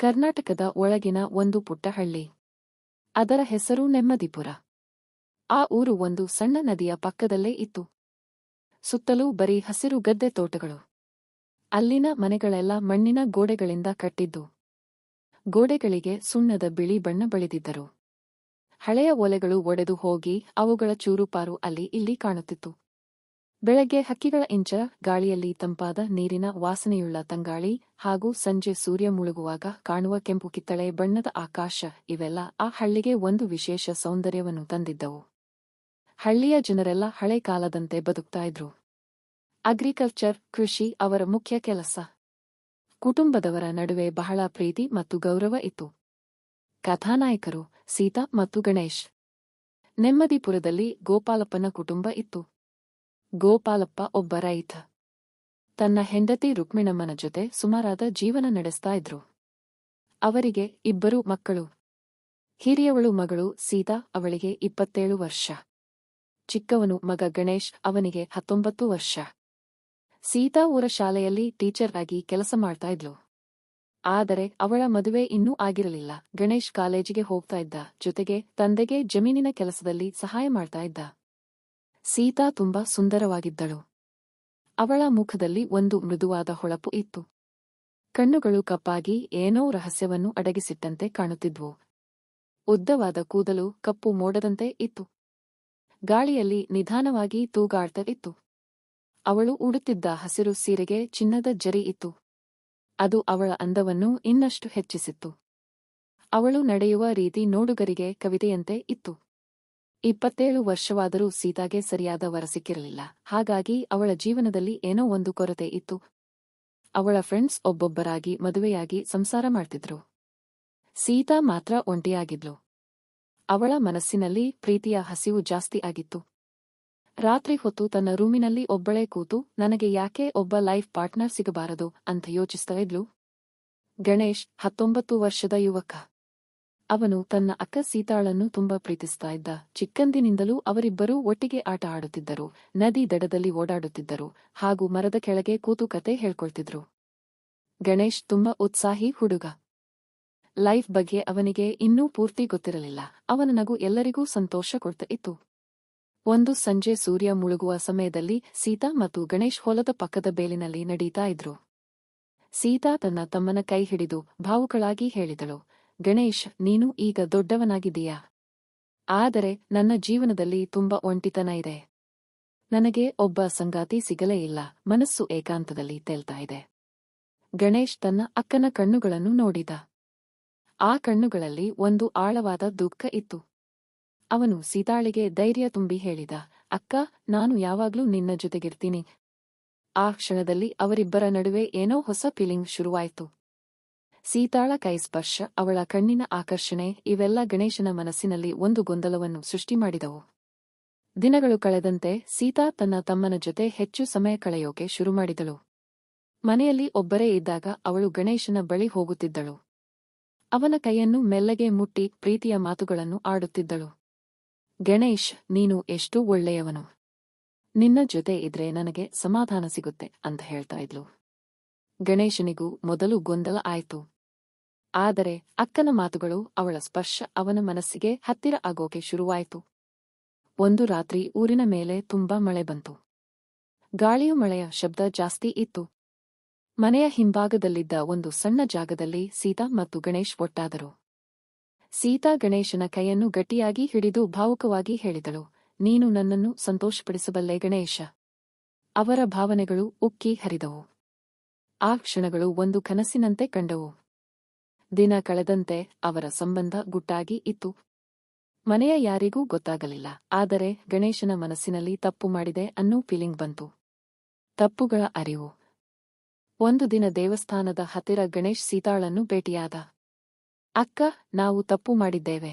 ಕರ್ನಾಟಕದ ಒಳಗಿನ ಒಂದು ಪುಟ್ಟ ಹಳ್ಳಿ ಅದರ ಹೆಸರು ನೆಮ್ಮದಿಪುರ. ಆ ಊರು ಒಂದು ಸಣ್ಣ ನದಿಯ ಪಕ್ಕದಲ್ಲೇ ಇತ್ತು. ಸುತ್ತಲೂ ಬರೀ ಹಸಿರು ಗದ್ದೆ ತೋಟಗಳು. ಅಲ್ಲಿನ ಮನೆಗಳೆಲ್ಲ ಮಣ್ಣಿನ ಗೋಡೆಗಳಿಂದ ಕಟ್ಟಿದ್ದು. ಗೋಡೆಗಳಿಗೆ ಸುಣ್ಣದ ಬಿಳಿ ಬಣ್ಣ ಬಳಿದಿದ್ದರು. ಹಳೆಯ ಒಲೆಗಳು ಒಡೆದು ಹೋಗಿ ಅವುಗಳ ಚೂರುಪಾರು ಅಲ್ಲಿ ಇಲ್ಲಿ ಕಾಣುತ್ತಿತ್ತು. ಬೆಳಗ್ಗೆ ಹಕ್ಕಿಗಳ ಇಂಚ ಗಾಳಿಯಲ್ಲಿ ತಂಪಾದ ನೀರಿನ ವಾಸನೆಯುಳ್ಳ ತಂಗಾಳಿ ಹಾಗೂ ಸಂಜೆ ಸೂರ್ಯ ಮುಳುಗುವಾಗ ಕಾಣುವ ಕೆಂಪು ಕಿತ್ತಳೆ ಬಣ್ಣದ ಆಕಾಶ ಇವೆಲ್ಲ ಆ ಹಳ್ಳಿಗೆ ಒಂದು ವಿಶೇಷ ಸೌಂದರ್ಯವನ್ನು ತಂದಿದ್ದವು. ಹಳ್ಳಿಯ ಜನರೆಲ್ಲ ಹಳೆ ಕಾಲದಂತೆ ಬದುಕ್ತಾ ಇದ್ರು. ಅಗ್ರಿಕಲ್ಚರ್, ಕೃಷಿ ಅವರ ಮುಖ್ಯ ಕೆಲಸ. ಕುಟುಂಬದವರ ನಡುವೆ ಬಹಳ ಪ್ರೀತಿ ಮತ್ತು ಗೌರವ ಇತ್ತು. ಕಥಾನಾಯಕರು, ಸೀತಾ ಮತ್ತು ಗಣೇಶ್. ನೆಮ್ಮದಿಪುರದಲ್ಲಿ ಗೋಪಾಲಪ್ಪನ ಕುಟುಂಬ ಇತ್ತು. ಗೋಪಾಲಪ್ಪ ಒಬ್ಬ ರೈತ. ತನ್ನ ಹೆಂಡತಿ ರುಕ್ಮಿಣಮ್ಮನ ಜೊತೆ ಸುಮಾರಾದ ಜೀವನ ನಡೆಸ್ತಾ ಇದ್ರು. ಅವರಿಗೆ ಇಬ್ಬರು ಮಕ್ಕಳು. ಹಿರಿಯವಳು ಮಗಳು ಸೀತಾ, ಅವಳಿಗೆ ಇಪ್ಪತ್ತೇಳು ವರ್ಷ. ಚಿಕ್ಕವನು ಮಗ ಗಣೇಶ್, ಅವನಿಗೆ ಹತ್ತೊಂಬತ್ತು ವರ್ಷ. ಸೀತಾ ಊರ ಶಾಲೆಯಲ್ಲಿ ಟೀಚರ್ ಆಗಿ ಕೆಲಸ ಮಾಡ್ತಾ ಇದ್ಲು. ಆದರೆ ಅವಳ ಮದುವೆ ಇನ್ನೂ ಆಗಿರಲಿಲ್ಲ. ಗಣೇಶ್ ಕಾಲೇಜಿಗೆ ಹೋಗ್ತಾ ಇದ್ದ. ಜೊತೆಗೆ ತಂದೆಗೆ ಜಮೀನಿನ ಕೆಲಸದಲ್ಲಿ ಸಹಾಯ ಮಾಡ್ತಾ ಇದ್ದ. ಸೀತಾ ತುಂಬಾ ಸುಂದರವಾಗಿದ್ದಳು. ಅವಳ ಮುಖದಲ್ಲಿ ಒಂದು ಮೃದುವಾದ ಹೊಳಪು ಇತ್ತು. ಕಣ್ಣುಗಳು ಕಪ್ಪಾಗಿ ಏನೋ ರಹಸ್ಯವನ್ನು ಅಡಗಿಸಿಟ್ಟಂತೆ ಕಾಣುತ್ತಿದ್ವು. ಉದ್ದವಾದ ಕೂದಲು ಕಪ್ಪು ಮೋಡದಂತೆ ಇತ್ತು. ಗಾಳಿಯಲ್ಲಿ ನಿಧಾನವಾಗಿ ತೂಗಾಡ್ತಾ ಇತ್ತು ಅವಳು ಉಡುತ್ತಿದ್ದ ಹಸಿರು ಸೀರೆಗೆ ಚಿನ್ನದ ಜರಿ ಇತ್ತು. ಅದು ಅವಳ ಅಂದವನ್ನು ಇನ್ನಷ್ಟು ಹೆಚ್ಚಿಸಿತ್ತು. ಅವಳು ನಡೆಯುವ ರೀತಿ ನೋಡುಗರಿಗೆ ಕವಿತೆಯಂತೆ ಇತ್ತು. ಇಪ್ಪತ್ತೇಳು ವರ್ಷವಾದರೂ ಸೀತಾಗೆ ಸರಿಯಾದ ವರ ಸಿಕ್ಕಿರಲಿಲ್ಲ. ಹಾಗಾಗಿ ಅವಳ ಜೀವನದಲ್ಲಿ ಏನೋ ಒಂದು ಕೊರತೆ ಇತ್ತು. ಅವಳ ಫ್ರೆಂಡ್ಸ್ ಒಬ್ಬೊಬ್ಬರಾಗಿ ಮದುವೆಯಾಗಿ ಸಂಸಾರ ಮಾಡ್ತಿದ್ರು. ಸೀತಾ ಮಾತ್ರ ಒಂಟಿಯಾಗಿದ್ಲು. ಅವಳ ಮನಸ್ಸಿನಲ್ಲಿ ಪ್ರೀತಿಯ ಹಸಿವು ಜಾಸ್ತಿ ಆಗಿತ್ತು. ರಾತ್ರಿ ಹೊತ್ತು ತನ್ನ ರೂಮಿನಲ್ಲಿ ಒಬ್ಬಳೇ ಕೂತು, ನನಗೆ ಯಾಕೆ ಒಬ್ಬ ಲೈಫ್ ಪಾರ್ಟ್ನರ್ ಸಿಗಬಾರದು? ಅಂತ ಯೋಚಿಸ್ತಾ ಇದ್ಲು. ಗಣೇಶ್, ಹತ್ತೊಂಬತ್ತು ವರ್ಷದ ಯುವಕ. ಅವನು ತನ್ನ ಅಕ್ಕ ಸೀತಾಳನ್ನು ತುಂಬಾ ಪ್ರೀತಿಸ್ತಾ ಇದ್ದ. ಚಿಕ್ಕಂದಿನಿಂದಲೂ ಅವರಿಬ್ಬರೂ ಒಟ್ಟಿಗೆ ಆಟ ಆಡುತ್ತಿದ್ದರು. ನದಿ ದಡದಲ್ಲಿ ಓಡಾಡುತ್ತಿದ್ದರು. ಹಾಗೂ ಮರದ ಕೆಳಗೆ ಕೂತು ಕತೆ ಹೇಳ್ಕೊಳ್ತಿದ್ರು. ಗಣೇಶ್ ತುಂಬಾ ಉತ್ಸಾಹಿ ಹುಡುಗ. ಲೈಫ್ ಬಗ್ಗೆ ಅವನಿಗೆ ಇನ್ನೂ ಪೂರ್ತಿ ಗೊತ್ತಿರಲಿಲ್ಲ. ಅವನ ನಗು ಎಲ್ಲರಿಗೂ ಸಂತೋಷ ಕೊಡ್ತಾ ಇತ್ತು. ಒಂದು ಸಂಜೆ ಸೂರ್ಯ ಮುಳುಗುವ ಸಮಯದಲ್ಲಿ ಸೀತಾ ಮತ್ತು ಗಣೇಶ್ ಹೊಲದ ಪಕ್ಕದ ಬೇಲಿನಲ್ಲಿ ನಡೀತಾ ಇದ್ರು. ಸೀತಾ ತನ್ನ ತಮ್ಮನ ಕೈ ಹಿಡಿದು ಭಾವುಕಳಾಗಿ ಹೇಳಿದಳು. ಗಣೇಶ್, ನೀನು ಈಗ ದೊಡ್ಡವನಾಗಿದ್ದೀಯಾ? ಆದರೆ ನನ್ನ ಜೀವನದಲ್ಲಿ ತುಂಬಾ ಒಂಟಿತನ ಇದೆ. ನನಗೆ ಒಬ್ಬ ಸಂಗಾತಿ ಸಿಗಲೇ ಇಲ್ಲ, ಮನಸ್ಸು ಏಕಾಂತದಲ್ಲಿ ತೇಲ್ತಾ ಇದೆ. ಗಣೇಶ್ ತನ್ನ ಅಕ್ಕನ ಕಣ್ಣುಗಳನ್ನು ನೋಡಿದ. ಆ ಕಣ್ಣುಗಳಲ್ಲಿ ಒಂದು ಆಳವಾದ ದುಃಖ ಇತ್ತು. ಅವನು ಸೀತಾಳಿಗೆ ಧೈರ್ಯ ತುಂಬಿ ಹೇಳಿದ, ಅಕ್ಕ, ನಾನು ಯಾವಾಗ್ಲೂ ನಿನ್ನ ಜೊತೆಗಿರ್ತೀನಿ. ಆ ಕ್ಷಣದಲ್ಲಿ ಅವರಿಬ್ಬರ ನಡುವೆ ಏನೋ ಹೊಸ ಫೀಲಿಂಗ್ ಶುರುವಾಯಿತು. ಸೀತಾಳ ಕೈ ಸ್ಪರ್ಶ ಅವಳ ಕಣ್ಣಿನ ಆಕರ್ಷಣೆ, ಇವೆಲ್ಲ ಗಣೇಶನ ಮನಸ್ಸಿನಲ್ಲಿ ಒಂದು ಗೊಂದಲವನ್ನು ಸೃಷ್ಟಿ ಮಾಡಿದವು. ದಿನಗಳು ಕಳೆದಂತೆ ಸೀತಾ ತನ್ನ ತಮ್ಮನ ಜೊತೆ ಹೆಚ್ಚು ಸಮಯ ಕಳೆಯೋಕೆ ಶುರು ಮಾಡಿದಳು. ಮನೆಯಲ್ಲಿ ಒಬ್ಬರೇ ಇದ್ದಾಗ ಅವಳು ಗಣೇಶನ ಬಳಿ ಹೋಗುತ್ತಿದ್ದಳು. ಅವನ ಕೈಯನ್ನು ಮೆಲ್ಲಗೆ ಮುಟ್ಟಿ ಪ್ರೀತಿಯ ಮಾತುಗಳನ್ನು ಆಡುತ್ತಿದ್ದಳು. ಗಣೇಶ್, ನೀನು ಎಷ್ಟು ಒಳ್ಳೆಯವನು. ನಿನ್ನ ಜೊತೆ ಇದ್ರೆ ನನಗೆ ಸಮಾಧಾನ ಸಿಗುತ್ತೆ, ಅಂತ ಹೇಳ್ತಾ ಇದ್ಲು. ಗಣೇಶನಿಗೂ ಮೊದಲು ಗೊಂದಲ ಆಯ್ತು. ಆದರೆ ಅಕ್ಕನ ಮಾತುಗಳು ಅವಳ ಸ್ಪರ್ಶ ಅವನ ಮನಸ್ಸಿಗೆ ಹತ್ತಿರ ಆಗೋಕೆ ಶುರುವಾಯಿತು. ಒಂದು ರಾತ್ರಿ ಊರಿನ ಮೇಲೆ ತುಂಬಾ ಮಳೆ ಬಂತು. ಗಾಳಿಯು ಮಳೆಯ ಶಬ್ದ ಜಾಸ್ತಿ ಇತ್ತು. ಮನೆಯ ಹಿಂಭಾಗದಲ್ಲಿದ್ದ ಒಂದು ಸಣ್ಣ ಜಾಗದಲ್ಲಿ ಸೀತಾ ಮತ್ತು ಗಣೇಶ್ ಒಟ್ಟಾದರು. ಸೀತಾ ಗಣೇಶನ ಕೈಯನ್ನು ಗಟ್ಟಿಯಾಗಿ ಹಿಡಿದು ಭಾವುಕವಾಗಿ ಹೇಳಿದಳು, ನೀನು ನನ್ನನ್ನು ಸಂತೋಷಪಡಿಸಬಲ್ಲೆ ಗಣೇಶ. ಅವರ ಭಾವನೆಗಳು ಉಕ್ಕಿ ಹರಿದವು. ಆ ಕ್ಷಣಗಳು ಒಂದು ಕನಸಿನಂತೆ ಕಂಡವು. ದಿನ ಕಳೆದಂತೆ ಅವರ ಸಂಬಂಧ ಗುಟ್ಟಾಗಿ ಇತ್ತು. ಮನೆಯ ಯಾರಿಗೂ ಗೊತ್ತಾಗಲಿಲ್ಲ, ಆದರೆ ಗಣೇಶನ ಮನಸ್ಸಿನಲ್ಲಿ ತಪ್ಪು ಮಾಡಿದೆ ಅನ್ನೋ ಫೀಲಿಂಗ್ ಬಂತು. ತಪ್ಪುಗಳ ಅರಿವು. ಒಂದು ದಿನ ದೇವಸ್ಥಾನದ ಹತ್ತಿರ ಗಣೇಶ್ ಸೀತಾಳನ್ನು ಭೇಟಿಯಾದ. ಅಕ್ಕ, ನಾವು ತಪ್ಪು ಮಾಡಿದ್ದೇವೆ.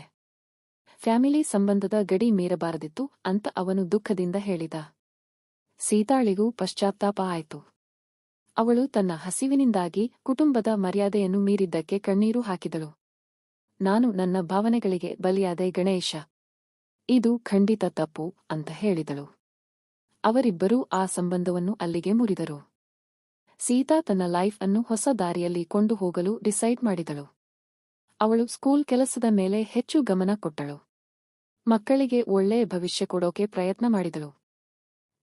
ಫ್ಯಾಮಿಲಿ ಸಂಬಂಧದ ಗಡಿ ಮೀರಬಾರದಿತ್ತು, ಅಂತ ಅವನು ದುಃಖದಿಂದ ಹೇಳಿದ. ಸೀತಾಳಿಗೂ ಪಶ್ಚಾತ್ತಾಪ ಆಯಿತು. ಅವಳು ತನ್ನ ಹಸಿವಿನಿಂದಾಗಿ ಕುಟುಂಬದ ಮರ್ಯಾದೆಯನ್ನು ಮೀರಿದ್ದಕ್ಕೆ ಕಣ್ಣೀರು ಹಾಕಿದಳು. ನಾನು ನನ್ನ ಭಾವನೆಗಳಿಗೆ ಬಲಿಯಾದೆ ಗಣೇಶ. ಇದು ಖಂಡಿತ ತಪ್ಪು ಅಂತ ಹೇಳಿದಳು. ಅವರಿಬ್ಬರೂ ಆ ಸಂಬಂಧವನ್ನು ಅಲ್ಲಿಗೆ ಮುರಿದರು. ಸೀತಾ ತನ್ನ ಲೈಫ್ ಅನ್ನು ಹೊಸ ದಾರಿಯಲ್ಲಿ ಕೊಂಡು ಹೋಗಲು ಡಿಸೈಡ್ ಮಾಡಿದಳು. ಅವಳು ಸ್ಕೂಲ್ ಕೆಲಸದ ಮೇಲೆ ಹೆಚ್ಚು ಗಮನ ಕೊಟ್ಟಳು. ಮಕ್ಕಳಿಗೆ ಒಳ್ಳೆಯ ಭವಿಷ್ಯ ಕೊಡೋಕೆ ಪ್ರಯತ್ನ ಮಾಡಿದಳು.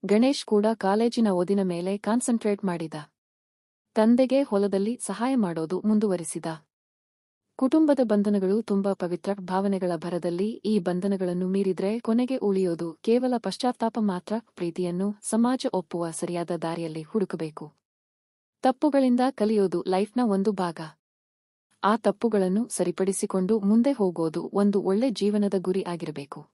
ಗಣೇಶ್ ಕೂಡ ಕಾಲೇಜಿನ ಓದಿನ ಮೇಲೆ ಕಾನ್ಸಂಟ್ರೇಟ್ ಮಾಡಿದ. ತಂದೆಗೆ ಹೊಲದಲ್ಲಿ ಸಹಾಯ ಮಾಡೋದು ಮುಂದುವರಿಸಿದ. ಕುಟುಂಬದ ಬಂಧನಗಳು ತುಂಬಾ ಪವಿತ್ರ ಭಾವನೆಗಳ ಭರದಲ್ಲಿ ಈ ಬಂಧನಗಳನ್ನು ಮೀರಿದ್ರೆ ಕೊನೆಗೆ ಉಳಿಯೋದು ಕೇವಲ ಪಶ್ಚಾತ್ತಾಪ ಮಾತ್ರ, ಪ್ರೀತಿಯನ್ನು ಸಮಾಜ ಒಪ್ಪುವ ಸರಿಯಾದ ದಾರಿಯಲ್ಲಿ ಹುಡುಕಬೇಕು. ತಪ್ಪುಗಳಿಂದ ಕಲಿಯೋದು ಲೈಫ್ನ ಒಂದು ಭಾಗ. ಆ ತಪ್ಪುಗಳನ್ನು ಸರಿಪಡಿಸಿಕೊಂಡು ಮುಂದೆ ಹೋಗೋದು ಒಂದು ಒಳ್ಳೆ ಜೀವನದ ಗುರಿ ಆಗಿರಬೇಕು.